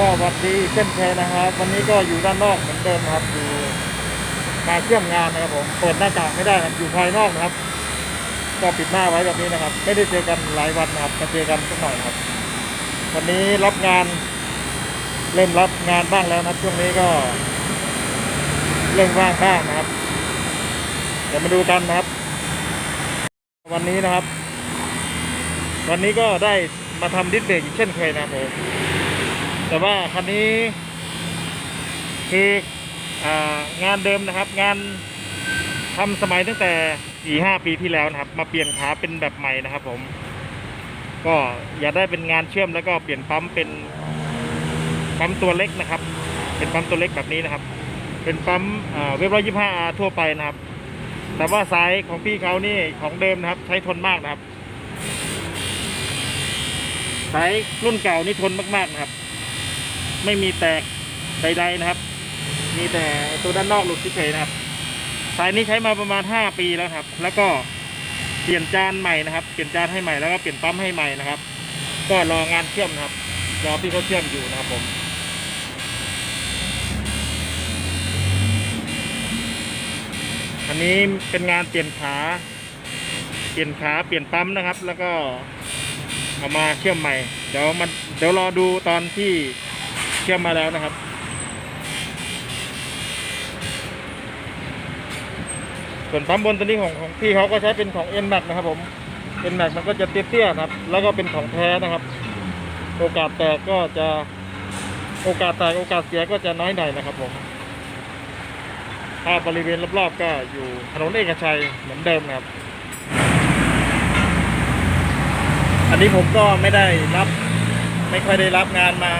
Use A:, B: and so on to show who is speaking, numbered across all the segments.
A: ก็สวัสดีเช่นเคยนะครับ วันนี้ก็อยู่ด้านนอกเหมือนเดิมครับอยู่มาเชื่อมงานนะครับผมเปิดหน้าต่างไม่ได้ครับอยู่ภายนอกนะครับ ก็ปิดหน้าไว้แบบนี้นะครับ ไม่ได้เจอกันหลายวันนะครับมาเจอกันสักหน่อยครับ วันนี้รับงาน เริ่มรับงานบ้างแล้วนะช่วงนี้ก็ เริ่มว่างบ้างนะครับ เดี๋ยวมาดูกันนะครับ วันนี้นะครับ วันนี้ก็ได้มาทำดิสเบรกอีกเช่นเคยนะครับผม แต่ว่าคันนี้ คืองานเดิมนะครับ งานทำสมัยตั้งแต่สี่ห้าปีที่แล้วนะครับ มาเปลี่ยนขาเป็นแบบใหม่นะครับ ผม ก็อยากได้เป็นงานเชื่อมแล้วก็เปลี่ยนปั๊มเป็นปั๊มตัวเล็กนะครับ เป็นปั๊มตัวเล็กแบบนี้นะครับ เป็นปั๊มเว็บร้อยยี่ห้าทั่วไปนะครับ แต่ว่าสายของพี่เขานี่ของเดิมนะครับ ใช้ทนมากนะครับ สายรุ่นเก่านี่ทนมากๆนะครับ ไม่มีแตกใดๆนะครับ มีแต่ตัวด้านนอกหลุดเฉยๆนะครับ สายนี้ใช้มาประมาณ 5 ปีแล้วครับ แล้วก็เปลี่ยนจานใหม่นะครับ เปลี่ยนจานให้ใหม่แล้วก็เปลี่ยนปั๊มให้ใหม่นะครับ ก็รองานเชื่อมนะครับ รอพี่เขาเชื่อมอยู่นะครับผมอันนี้เป็นงานเปลี่ยนขา เปลี่ยนขา เปลี่ยนปั๊มนะครับ แล้วก็เอามาเชื่อมใหม่ เดี๋ยวมัน เดี๋ยวรอดูตอนที่ เชื่อมมาแล้วนะครับ ส่วนปั๊มบนตัวนี้ของของพี่เขาก็ใช้เป็นของ n m a x นะครับผม n m a x มันก็จะเตี้ยๆนะครับ แล้วก็เป็นของแท้นะครับ โอกาสแตกก็จะโอกาสแตกโอกาสเสียก็จะน้อยหน่อยนะครับผมถ้าบริเวณรอบๆก็อยู่ถนนเอกชัยเหมือนเดิมนะครับ อันนี้ผมก็ไม่ได้รับ ไม่ค่อยได้รับงานมา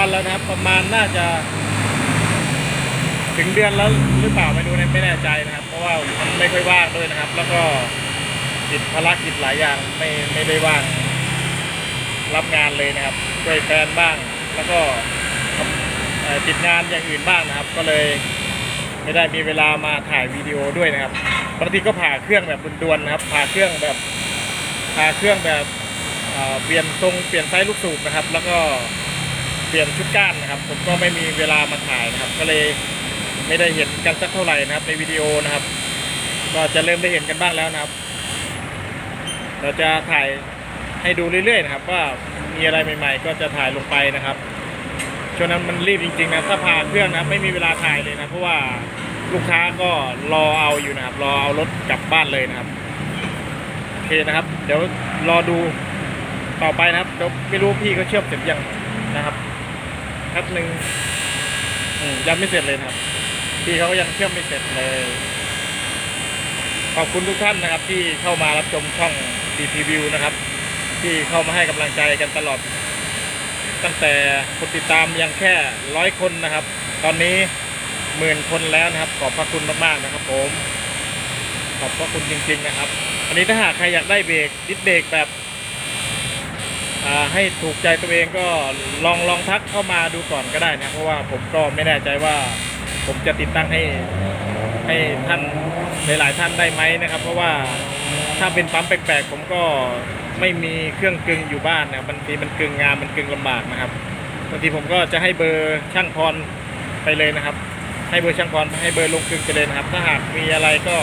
A: วันแล้วนะครับ ประมาณน่าจะ ถึงเดือนแล้วหรือเปล่าไม่รู้เนี่ยไม่แน่ใจนะครับ เพราะว่ามันไม่ค่อยว่างด้วยนะครับ แล้วก็ติดภารกิจหลายอย่างไม่ไม่ได้ว่าง รับงานเลยนะครับช่วยแฟนบ้าง แล้วก็ติดงานอย่างอื่นบ้างนะครับ ก็เลยไม่ได้มีเวลามาถ่ายวิดีโอด้วยนะครับบางทีก็ผ่าเครื่องแบบด่วนๆนะครับ ผ่าเครื่องแบบผ่าเครื่องแบบเปลี่ยนทรงเปลี่ยนไซส์ลูกสูบนะครับ แล้วก็ เปลี่ยนชุดก้านนะครับ ผมก็ไม่มีเวลามาถ่ายนะครับ ก็เลยไม่ได้เห็นกันสักเท่าไหร่นะครับ ในวิดีโอนะครับ ก็จะเริ่มได้เห็นกันบ้างแล้วนะครับ เราจะถ่ายให้ดูเรื่อยๆนะครับ ว่ามีอะไรใหม่ๆ ก็จะถ่ายลงไปนะครับช่วงนั้นมันรีบจริงๆนะถ้าผ่าเครื่องนะไม่มีเวลาถ่ายเลยนะเพราะว่าลูกค้าก็รอเอาอยู่นะครับ รอเอารถกลับบ้านเลยนะครับโอเคนะครับ เดี๋ยวรอดูต่อไปนะครับเดี๋ยวไม่รู้พี่เขาเชื่อมเสร็จยังนะครับ แป๊บหนึ่งยังไม่เสร็จเลยครับพี่เขาก็ยังเชื่อมไม่เสร็จเลย ขอบคุณทุกท่านนะครับ ที่เข้ามารับชมช่อง DP View นะครับ ที่เข้ามาให้กำลังใจกันตลอด ตั้งแต่คนติดตามยังแค่ร้อยคนนะครับ ตอนนี้หมื่นคนแล้วนะครับ ขอบพระคุณมากๆนะครับ ผม ขอบพระคุณจริง ๆ นะครับ อันนี้ถ้าหากใครอยากได้เบรกดิสเบรกแบบ ให้ถูกใจตัวเองก็ลองลองทักเข้ามาดูก่อนก็ได้นะเพราะว่าผมก็ไม่แน่ใจว่า ผมจะติดตั้งให้ให้ท่านหลายๆท่านได้ไหมนะครับ เพราะว่าถ้าเป็นปั๊มแปลกๆผมก็ไม่มีเครื่องกึงอยู่บ้านนะบางทีมันกึงงานมันกึงลำบากนะครับบางทีผมก็จะให้เบอร์ช่างพรไปเลยนะครับ ให้เบอร์ช่างพรให้เบอร์ลงกึงไปเลยนะครับ ถ้าหากมีอะไรก็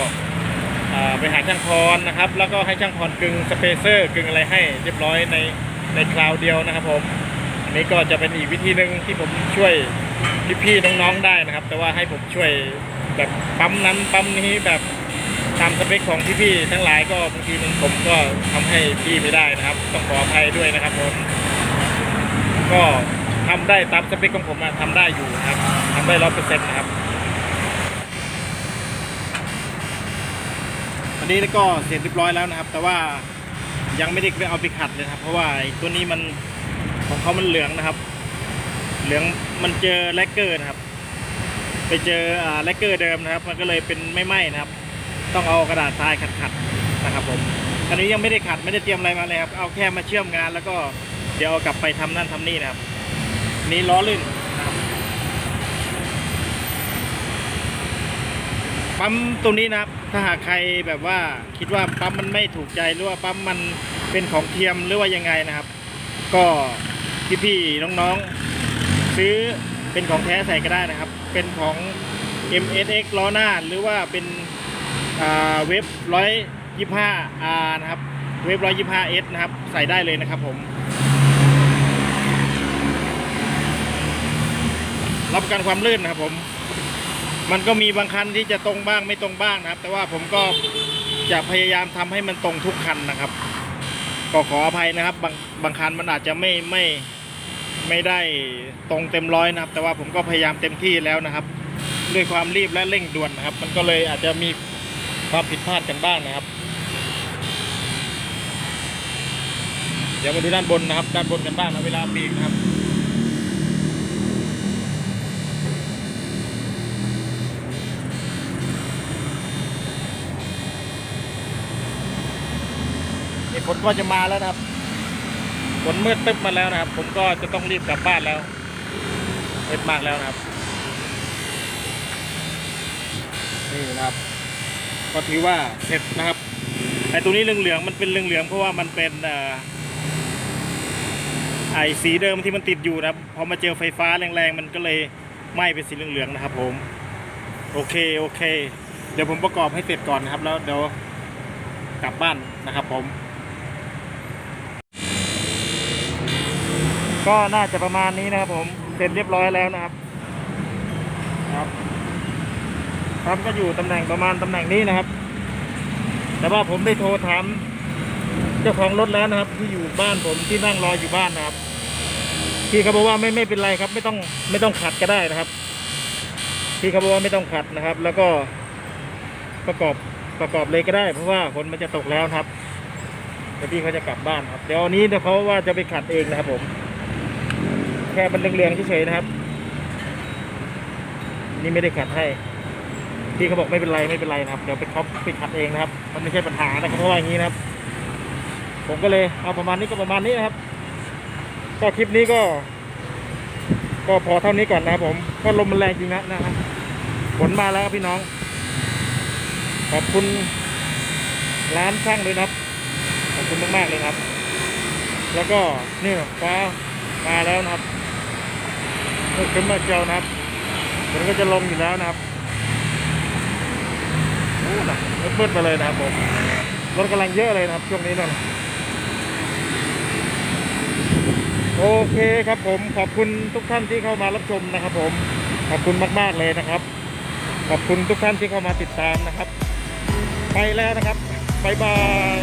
A: ไปหาช่างพรนะครับ แล้วก็ให้ช่างพรกึงสเปเซอร์กึงอะไรให้เรียบร้อยใน ในคราวเดียวนะครับผม อันนี้ก็จะเป็นอีกวิธีหนึ่งที่ผมช่วยพี่ๆน้องๆได้นะครับ แต่ว่าให้ผมช่วยแบบปั๊มนั้นปั๊มนี้แบบตามสเปคของพี่ๆทั้งหลายก็บางทีมันผมก็ทำให้พี่ไม่ได้นะครับ ต้องขออภัยด้วยนะครับผมก็ทำได้ตามสเปคของผมอะทำได้อยู่นะครับทำได้ร้อยเปอร์เซ็นต์นะครับอันนี้ก็เสร็จเรียบร้อยแล้วนะครับ แต่ว่า ยังไม่ได้เอาไปขัดเลยครับ เพราะว่าตัวนี้มันของเขามันเหลืองนะครับ เหลืองมันเจอแลกเกอร์นะครับ ไปเจออ่าแลกเกอร์เดิมนะครับ มันก็เลยเป็นไม่ไหม้นะครับ ต้องเอากระดาษทรายขัดๆนะครับผมอันนี้ยังไม่ได้ขัดไม่ได้เตรียมอะไรมาเลยครับ เอาแค่มาเชื่อมงานแล้วก็เดี๋ยวเอากลับไปทำนั่นทำนี่นะครับนนี้ล้อลื่นนะครับ ปั๊มตัวนี้นะครับ ถ้าหากใครแบบว่าคิดว่าปั๊มมันไม่ถูกใจหรือว่าปั๊มมันเป็นของเทียมหรือว่ายังไงนะครับ ก็พี่ๆน้องๆ ซื้อเป็นของแท้ใส่ก็ได้นะครับ เป็นของ MSX ล้อหน้าหรือว่าเป็นเว็บ 125R นะครับ เว็บ 125S นะครับ ใส่ได้เลยนะครับผม รับกันความลื่นนะครับผม มันก็มีบางคันที่จะตรงบ้างไม่ตรงบ้างนะครับ แต่ว่าผมก็จะพยายามทำให้มันตรงทุกคันนะครับ ก็ขออภัยนะครับ บางบางคันมันอาจจะไม่ไม่ไม่ได้ตรงเต็มร้อยนะครับ แต่ว่าผมก็พยายามเต็มที่แล้วนะครับ ด้วยความรีบและเร่งด่วนนะครับ มันก็เลยอาจจะมีความผิดพลาดกันบ้างนะครับ เดี๋ยวมาดูด้านบนนะครับ ด้านบนกันบ้างนะเวลาปีกนะครับ ฝนก็จะมาแล้วนะครับฝนมืดตึ๊บมาแล้วนะครับ ผมก็จะต้องรีบกลับบ้านแล้วมืดมากแล้วนะครับ นี่นะครับ ก็ถือว่าเสร็จนะครับไอ้ตรงนี้เหลืองๆมันเป็นเหลืองๆเพราะว่ามันเป็นอ่อไอ้สีเดิมที่มันติดอยู่นะครับพอมาเจอไฟฟ้าแรงๆมันก็เลยไหม้เป็นสีเหลืองๆนะครับ ผม โอเคโอเค เดี๋ยวผมประกอบให้เสร็จก่อนนะครับ แล้วเดี๋ยวกลับบ้านนะครับผม ก็น่าจะประมาณนี้นะครับ ผมเสร็จเรียบร้อยแล้วนะครับ ครับครับก็อยู่ตำแหน่งประมาณตำแหน่งนี้นะครับ แต่ว่าผมได้โทรถามเจ้าของรถแล้วนะครับ ที่อยู่บ้านผมที่นั่งรออยู่บ้านนะครับพี่เขาบอกว่าไม่ไม่เป็นไรครับ ไม่ต้องไม่ต้องขัดก็ได้นะครับพี่เขาบอกว่าไม่ต้องขัดนะครับ แล้วก็ประกอบประกอบเลยก็ได้ เพราะว่าฝนมันจะตกแล้วครับเดี๋ยวพี่เขาจะกลับบ้านครับ เดี๋ยวนี้เดี๋ยวเขาว่าจะไปขัดเองนะครับผม ค่มันเรียงๆเฉยๆนะครับ นี่ไม่ได้ขัดให้พี่เขาบอกไม่เป็นไรไม่เป็นไรนะครับ เดี๋ยวไปเขาไปขัดเองนะครับ มันไม่ใช่ปัญหานะครับเพราะว่าอย่างนี้นะครับ ผมก็เลยเอาประมาณนี้ก็ประมาณนี้นะครับ ก็คลิปนี้ก็ ก็พอเท่านี้ก่อนนะครับผมเพราลมมันแรงจริงนะนะครับฝนมาแล้วครับพี่น้อง ขอบคุณร้านช่างด้วยนะครับ ขอบคุณมากๆเลยครับ แล้วก็นี่ฟ้ามาแล้วนะครับ ขึ้นมาเจียวนะครับฝนก็จะลงอยู่แล้วนะครับโอ้นะมืดๆมาเลยนะครับผมรถกำลังเยอะเลยนะครับ ช่วงนี้นั่นโอเคครับผมขอบคุณทุกท่านที่เข้ามารับชมนะครับ ผมขอบคุณมากๆเลยนะครับ ขอบคุณทุกท่านที่เข้ามาติดตามนะครับ ไปแล้วนะครับบ๊ายบาย